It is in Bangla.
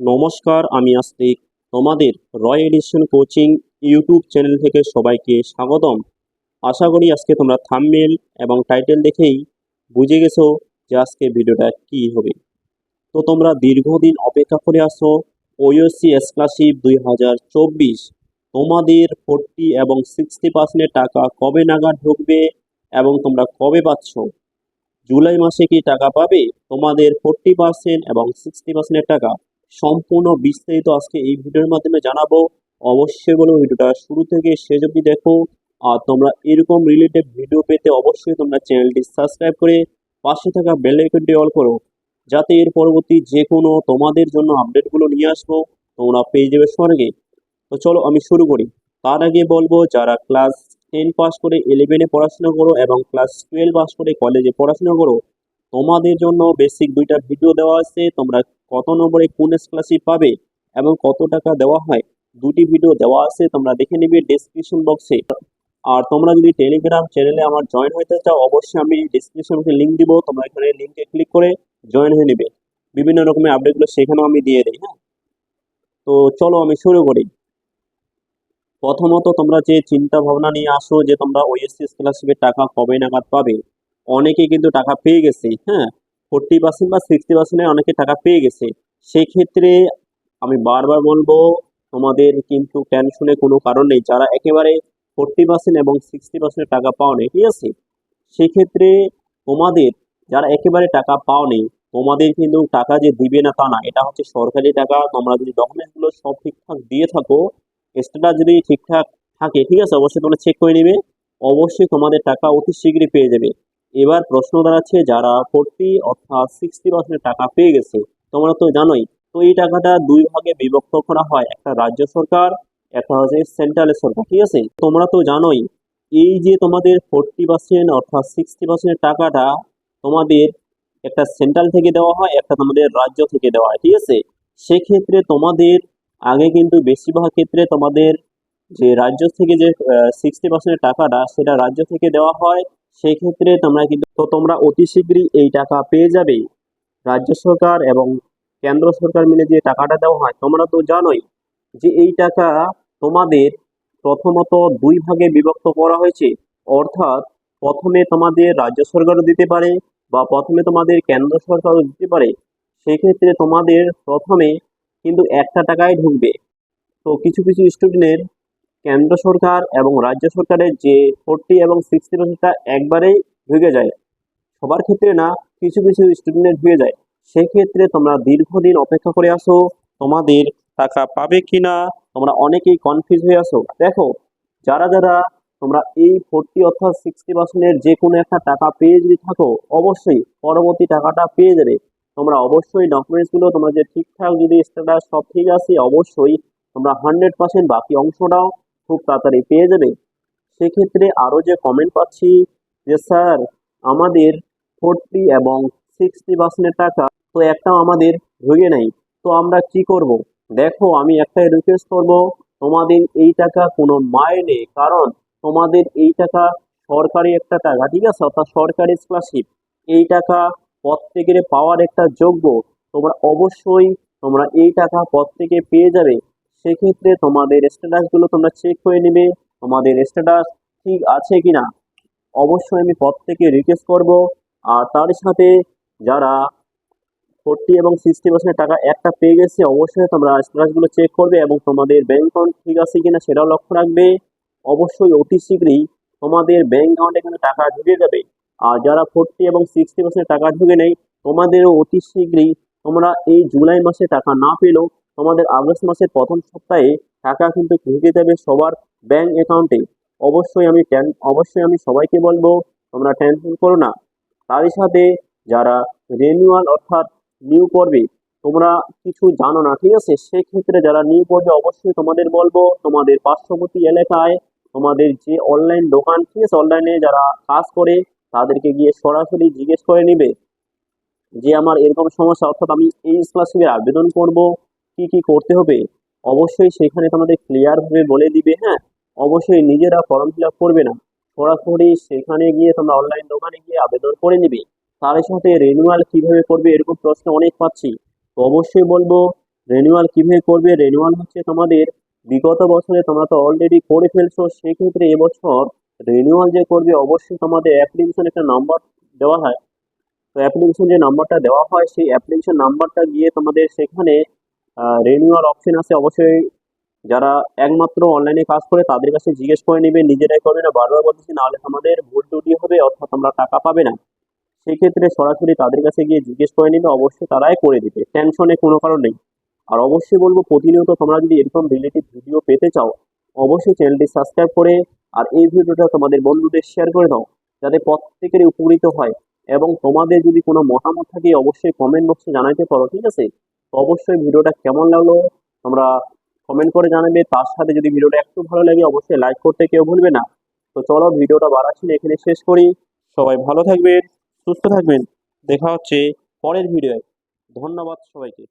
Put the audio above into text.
নমস্কার, আমি আস্তিক তোমাদের Roy edition coaching YouTube channel থেকে সবাইকে স্বাগতম। আশা করি আজকে তোমরা থাম্বনেল এবং টাইটেল দেখেই বুঝে গেছো যে আজকে ভিডিওটা কী হবে। তো তোমরা দীর্ঘদিন অপেক্ষা করে আসো ওইএসসি স্কলারশিপ দুই হাজার চব্বিশ। তোমাদের ফোরটি এবং সিক্সটি পার্সেন্টের টাকা কবে নাগাদ ঢুকবে এবং তোমরা কবে পাচ্ছ? জুলাই মাসে কি টাকা পাবে? তোমাদের ফোরটি পার্সেন্ট এবং সিক্সটি পার্সেন্টের টাকা সম্পূর্ণ বিস্তারিত আজকে এই ভিডিওর মাধ্যমে জানাব। অবশ্যই বলো ভিডিওটা শুরু থেকে শেষ অবধি দেখো। আর তোমরা এরকম রিলেটেড ভিডিও পেতে অবশ্যই তোমরা চ্যানেলটি সাবস্ক্রাইব করে পাশে থাকা বেল আইকনটি অল করো। যাতে এর পরবর্তী যে কোনো তোমাদের জন্য আপডেটগুলো নিয়ে আসব তোমরা পেয়ে যাবে স্বর্গে। তো চলো আমি শুরু করি। তার আগে বলব, যারা ক্লাস টেন পাস করে ইলেভেনে পড়াশোনা করো এবং ক্লাস টুয়েলভ পাস করে কলেজে পড়াশোনা করো তোমাদের জন্য বেসিক দুইটা ভিডিও দেওয়া আছে। তোমরা কত নম্বরে কোন স্কলারশিপ পাবে এবং কত টাকা দেওয়া হয়, দুটি ভিডিও দেওয়া আছে। তোমরা দেখে নিবে ডেসক্রিপশন বক্সে আর তোমরা যদি টেলিগ্রাম চ্যানেলে আমার জয়েন হতে চাও, অবশ্যই আমি ডিসক্রিপশনে লিঙ্ক দিব। তোমরা এখানে লিঙ্কে ক্লিক করে জয়েন হয়ে নেবে। বিভিন্ন রকমের আপডেটগুলো সেখানেও আমি দিয়ে দিই হ্যাঁ? তো চলো আমি শুরু করি। প্রথমত তোমরা যে চিন্তা ভাবনা নিয়ে আসো যে তোমরা ওএসসি স্কলারশিপের টাকা কবে নাগাদ পাবে অনেকে কিন্তু টাকা পেয়ে গেছে হ্যাঁ? ফোরটি পার্সেন্ট বা সিক্সটি পার্সেন্টে অনেকে টাকা পেয়ে গেছে। সেক্ষেত্রে আমি বারবার বলব, তোমাদের কিন্তু টেনশনে কোনো কারণ নেই। যারা একেবারে ফোরটি পার্সেন্ট এবং সিক্সটি পার্সেন্ট টাকা পাও নেই ঠিক আছে? সেক্ষেত্রে তোমাদের, যারা একেবারে টাকা পাও নেই তোমাদের কিন্তু টাকা যে দিবে না তা না, এটা হচ্ছে সরকারি টাকা। তোমরা যদি ডকুমেন্টসগুলো সব ঠিকঠাক দিয়ে থাকো স্ট্যাটাস যদি ঠিকঠাক থাকে, ঠিক আছে? অবশ্যই তোমরা চেক করে নেবে। অবশ্যই তোমাদের টাকা অতি শীঘ্রই পেয়ে যাবে। এবার প্রশ্ন দাঁড়াচ্ছে যারা ফোরটি অর্থাৎ সিক্সটি পার্সেন্ট টাকা পেয়ে গেছে, তোমরা তো জানোই, তো এই টাকাটা দুই ভাগে বিভক্ত করা হয়, একটা রাজ্য সরকার, একটা হচ্ছে সেন্ট্রালের সরকার, ঠিক আছে? তোমরা তো জানোই, এই যে তোমাদের ফোরটি পার্সেন্ট অর্থাৎ সিক্সটি পার্সেন্ট টাকাটা তোমাদের একটা সেন্ট্রাল থেকে দেওয়া হয়, একটা তোমাদের রাজ্য থেকে দেওয়া হয়, ঠিক আছে? সেক্ষেত্রে তোমাদের আগে কিন্তু বেশিরভাগ ক্ষেত্রে তোমাদের যে রাজ্য থেকে যে সিক্সটি পার্সেন্ট টাকাটা সেটা রাজ্য থেকে দেওয়া হয় সেই ক্ষেত্রে তোমরা কিন্তু তোমরা অতি শীঘ্রই এই টাকা পেয়ে যাবে। রাজ্য সরকার এবং কেন্দ্র সরকার মিলে যে টাকাটা দেওয়া হয়, তোমরা তো জানোই যে এই টাকা তোমাদের প্রথমত দুই ভাগে বিভক্ত করা হয়েছে। অর্থাৎ প্রথমে তোমাদের রাজ্য সরকারও দিতে পারে বা প্রথমে তোমাদের কেন্দ্র সরকারও দিতে পারে। সেক্ষেত্রে তোমাদের প্রথমে কিন্তু একটা টাকায় ঢুকবে। তো কিছু কিছু স্টুডেন্টের কেন্দ্র সরকার এবং রাজ্য সরকারের যে ফোরটি এবং সিক্সটি পার্সেন্টটা একবারেই ঢুকে যায়। সবার ক্ষেত্রে না, কিছু কিছু স্টুডেন্টের ঢুকে যায়। সেক্ষেত্রে তোমরা দীর্ঘদিন অপেক্ষা করে আসো, তোমাদের টাকা পাবে কি না তোমরা অনেকেই কনফিউজ হয়ে আসো। দেখো, যারা যারা তোমরা এই ফোরটি অর্থাৎ সিক্সটি পার্সেন্টের যে কোনো একটা টাকা পেয়ে যদি থাকো, অবশ্যই পরবর্তী টাকাটা পেয়ে যাবে। তোমরা অবশ্যই ডকুমেন্টসগুলো যে ঠিকঠাক যদি স্ট্যাটাস সব ঠিক আছে, অবশ্যই তোমরা হান্ড্রেড পার্সেন্ট বাকি অংশটাও খুব তাড়াতাড়ি পেয়ে যাবে। সেক্ষেত্রে আরও যে কমেন্ট পাচ্ছি যে, স্যার, আমাদের ফোরটি এবং সিক্সটি পার্সেন্টের টাকা তো একটাও আমাদের ঢুকে নাই, তো আমরা কি করব? দেখো, আমি একটাই রিকোয়েস্ট করব, তোমাদের এই টাকা কোনো মায় নেই, কারণ তোমাদের এই টাকা সরকারি একটা টাকা, ঠিক আছে? অর্থাৎ সরকারি স্কলারশিপ এই টাকা প্রত্যেকের পাওয়ার একটা যোগ্য, তোমরা অবশ্যই তোমরা এই টাকা প্রত্যেকে পেয়ে যাবে। সেক্ষেত্রে তোমাদের স্ট্যাটাসগুলো তোমরা চেক করে নেবে, তোমাদের স্ট্যাটাস ঠিক আছে কিনা? অবশ্যই আমি প্রত্যেকে রিকোয়েস্ট করব। আর তার সাথে যারা ফোরটি এবং সিক্সটি পার্সেন্ট টাকা একটা পেয়ে গেছে, অবশ্যই তোমরা স্ট্যাটাসগুলো চেক করবে এবং তোমাদের ব্যাংক অ্যাকাউন্ট ঠিক আছে কিনা সেটাও লক্ষ্য রাখবে। অবশ্যই অতি শীঘ্রই তোমাদের ব্যাংক অ্যাকাউন্টে কিন্তু টাকা ঢুকে যাবে। আর যারা ফোরটি এবং সিক্সটি পার্সেন্ট টাকা ঢুকে নেই, তোমাদেরও অতি শীঘ্রই তোমরা এই জুলাই মাসে টাকা না পেলেও তোমাদের আগস্ট মাসের প্রথম সপ্তাহে টাকা কিন্তু ঢুকে যাবে সবার ব্যাংক অ্যাকাউন্টে অবশ্যই আমি অবশ্যই আমি সবাইকে বলব, তোমরা টেনশন করো না। তারই সাথে যারা রেনিউয়াল অর্থাৎ নিউ করবে, তোমরা কিছু জানো না, ঠিক আছে? সেক্ষেত্রে যারা নিউ করবে, অবশ্যই তোমাদের বলব, তোমাদের পার্শ্ববর্তী এলাকায় তোমাদের যে অনলাইন দোকান, ঠিক আছে? অনলাইনে যারা কাজ করে, তাদেরকে গিয়ে সরাসরি জিজ্ঞেস করে নিবে যে, আমার এরকম সমস্যা, অর্থাৎ আমি এই স্কলারশিপের আবেদন করব। কি কি করতে হবে? অবশ্যই সেখানে তোমাদের ক্লিয়ারভাবে বলে দিবে হ্যাঁ? অবশ্যই নিজেরা ফর্ম ফিল করবে না। সরাসরি সেখানে গিয়ে তোমরা অনলাইন দোকানে গিয়ে আবেদন করে নিবে। তার সাথে রেনুয়াল কীভাবে করবে এরকম প্রশ্ন অনেক পাচ্ছি। তো অবশ্যই বলব রেনুয়াল কীভাবে করবে? রেনুয়াল হচ্ছে তোমাদের বিগত বছরে তোমরা তো অলরেডি করে ফেলছো, সেক্ষেত্রে এবছর রেনুয়াল যে করবে, অবশ্যই তোমাদের অ্যাপ্লিকেশন একটা নাম্বার দেওয়া হয়। তো অ্যাপ্লিকেশন যে নাম্বারটা দেওয়া হয়, সেই অ্যাপ্লিকেশন নাম্বারটা গিয়ে তোমাদের সেখানে রেনুয়াল অপশন আছে অবশ্যই। যারা একমাত্র অনলাইনে কাজ করে, তাদের কাছে জিজ্ঞেস করে নেবে, নিজেরাই করবে না, বারবার বলতেছি, নাহলে আমাদের ভুল ত্রুটি হবে, অর্থাৎ তোমরা টাকা পাবে না। সেক্ষেত্রে সরাসরি তাদের কাছে গিয়ে জিজ্ঞেস করে নেবে, অবশ্যই তারাই করে দিবে টেনশনে কোনো কারণ নেই। আর অবশ্যই বলব, প্রতিনিয়ত তোমরা যদি এরকম রিলেটিভ ভিডিও পেতে চাও, অবশ্যই চ্যানেলটি সাবস্ক্রাইব করে আর এই ভিডিওটা তোমাদের বন্ধুদের শেয়ার করে দাও, যাতে প্রত্যেকেরই উপকৃত হয়। এবং তোমাদের যদি কোনো মতামত থাকে, অবশ্যই কমেন্ট বক্সে জানাতে পারো, ঠিক আছে? তো অবশ্যই ভিডিওটা কেমন লাগল তোমরা কমেন্ট করে জানাবে। তার সাথে যদি ভিডিওটা একটু ভালো লাগে, অবশ্যই লাইক করতে কেউ ভুলবে না। তো চলো ভিডিওটা বাড়াচ্ছি, এখানে শেষ করি। সবাই ভালো থাকবেন, সুস্থ থাকবেন। দেখা হচ্ছে পরের ভিডিওয়। ধন্যবাদ সবাইকে।